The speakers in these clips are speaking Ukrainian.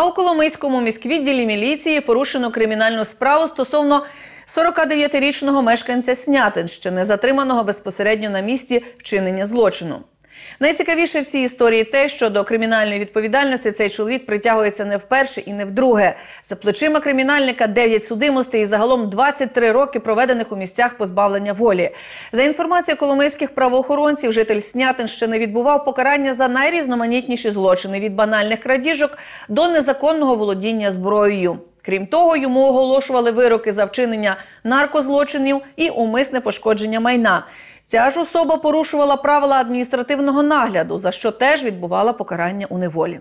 А у Коломийському міськвідділі міліції порушено кримінальну справу стосовно 49-річного мешканця Снятинщини, затриманого безпосередньо на місці вчинення злочину. Найцікавіше в цій історії те, що до кримінальної відповідальності цей чоловік притягується не вперше і не вдруге. За плечима кримінальника 9 судимостей і загалом 23 роки проведених у місцях позбавлення волі. За інформацією коломийських правоохоронців, житель Снятинщини відбував покарання за найрізноманітніші злочини від банальних крадіжок до незаконного володіння зброєю. Крім того, йому оголошували вироки за вчинення наркозлочинів і умисне пошкодження майна. Ця ж особа порушувала правила адміністративного нагляду, за що теж відбувала покарання у неволі.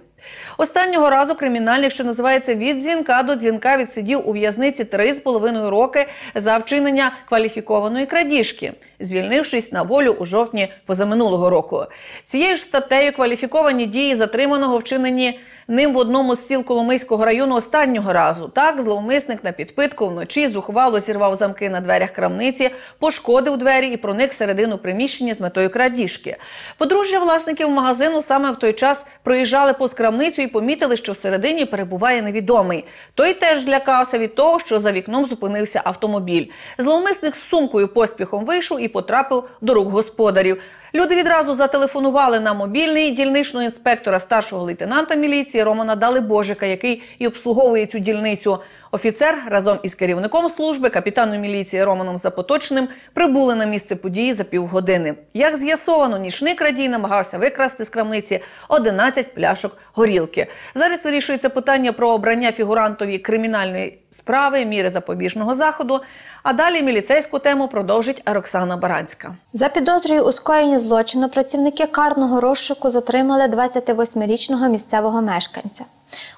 Останнього разу кримінальник, що називається від дзвінка до дзвінка, відсидів у в'язниці 3,5 роки за вчинення кваліфікованої крадіжки, звільнившись на волю у жовтні позаминулого року. Цією ж статтею кваліфіковані дії затриманого вчинені ним в одному з сіл Коломийського району останнього разу. Так, зловмисник на підпитку вночі зухвало зірвав замки на дверях крамниці, пошкодив двері і проник всередину приміщення з метою крадіжки. Подружжя власників магазину саме в той час проїжджали повз крамницю і помітили, що всередині перебуває невідомий. Той теж злякався від того, що за вікном зупинився автомобіль. Зловмисник з сумкою поспіхом вийшов і потрапив до рук господарів. Люди відразу зателефонували на мобільний дільничного інспектора старшого лейтенанта міліції Романа Далибожика, який і обслуговує цю дільницю. Офіцер разом із керівником служби, капітаном міліції Романом Запоточним, прибули на місце події за півгодини. Як з'ясовано, нічний крадій намагався викрасти з крамниці 11 пляшок горілки. Зараз вирішується питання про обрання фігурантові кримінальної справи, міри запобіжного заходу. А далі міліцейську тему продовжить Роксана Баранська. За підозрою у скоєнні злочину працівники карного розшуку затримали 28-річного місцевого мешканця.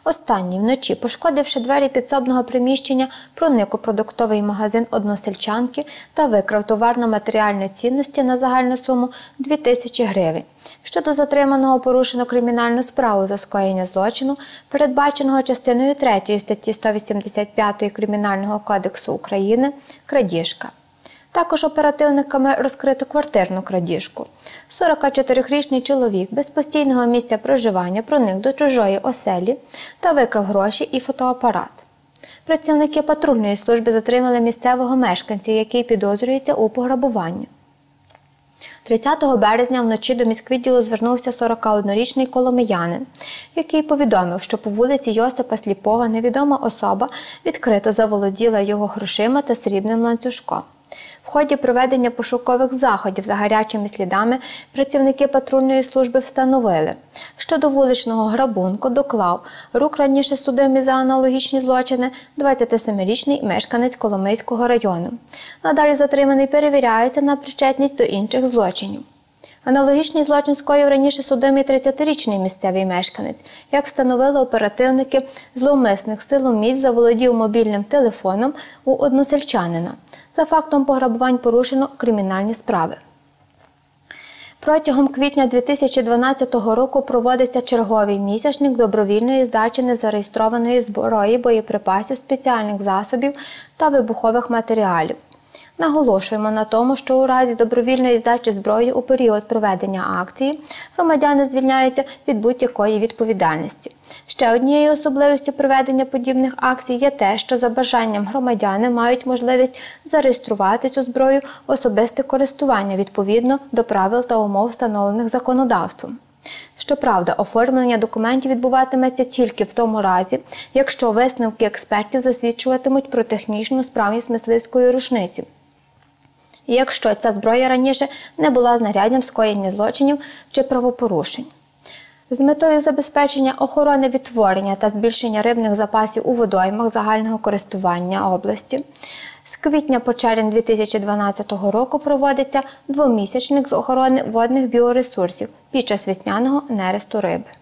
Останній вночі, пошкодивши двері підсобного приміщення, проник у продуктовий магазин односельчанки та викрав товарно-матеріальні цінності на загальну суму 2 тисячі гривень. Щодо затриманого порушено кримінальну справу за скоєння злочину, передбаченого частиною 3 статті 185 Кримінального кодексу України крадіжка. Також оперативниками розкрито квартирну крадіжку. 44-річний чоловік без постійного місця проживання проник до чужої оселі та викрав гроші і фотоапарат. Працівники патрульної служби затримали місцевого мешканця, який підозрюється у пограбуванні. 30 березня вночі до міськвідділу звернувся 41-річний коломиянин, який повідомив, що по вулиці Йосипа Сліпова невідома особа відкрито заволоділа його грошима та срібним ланцюжком. В ході проведення пошукових заходів за гарячими слідами працівники патрульної служби встановили, що до вуличного грабунку доклав рук раніше судимий за аналогічні злочини 27-річний мешканець Коломийського району. Надалі затриманий перевіряється на причетність до інших злочинів. Аналогічний злочин скоїв раніше судимий 30-річний місцевий мешканець. Як встановили оперативники, зловмисних силоміць заволодів мобільним телефоном у односельчанина. За фактом пограбувань порушено кримінальні справи. Протягом квітня 2012 року проводиться черговий місячник добровільної здачі незареєстрованої зброї, боєприпасів, спеціальних засобів та вибухових матеріалів. Наголошуємо на тому, що у разі добровільної здачі зброї у період проведення акції громадяни звільняються від будь-якої відповідальності. Ще однією особливістю проведення подібних акцій є те, що за бажанням громадяни мають можливість зареєструвати цю зброю в особисте користування відповідно до правил та умов, встановлених законодавством. Щоправда, оформлення документів відбуватиметься тільки в тому разі, якщо висновки експертів засвідчуватимуть про технічну справність мисливської рушниці. Якщо ця зброя раніше не була знаряддям скоєння злочинів чи правопорушень. З метою забезпечення охорони відтворення та збільшення рибних запасів у водоймах загального користування області з квітня по червень 2012 року проводиться двомісячник з охорони водних біоресурсів під час весняного нересту риби.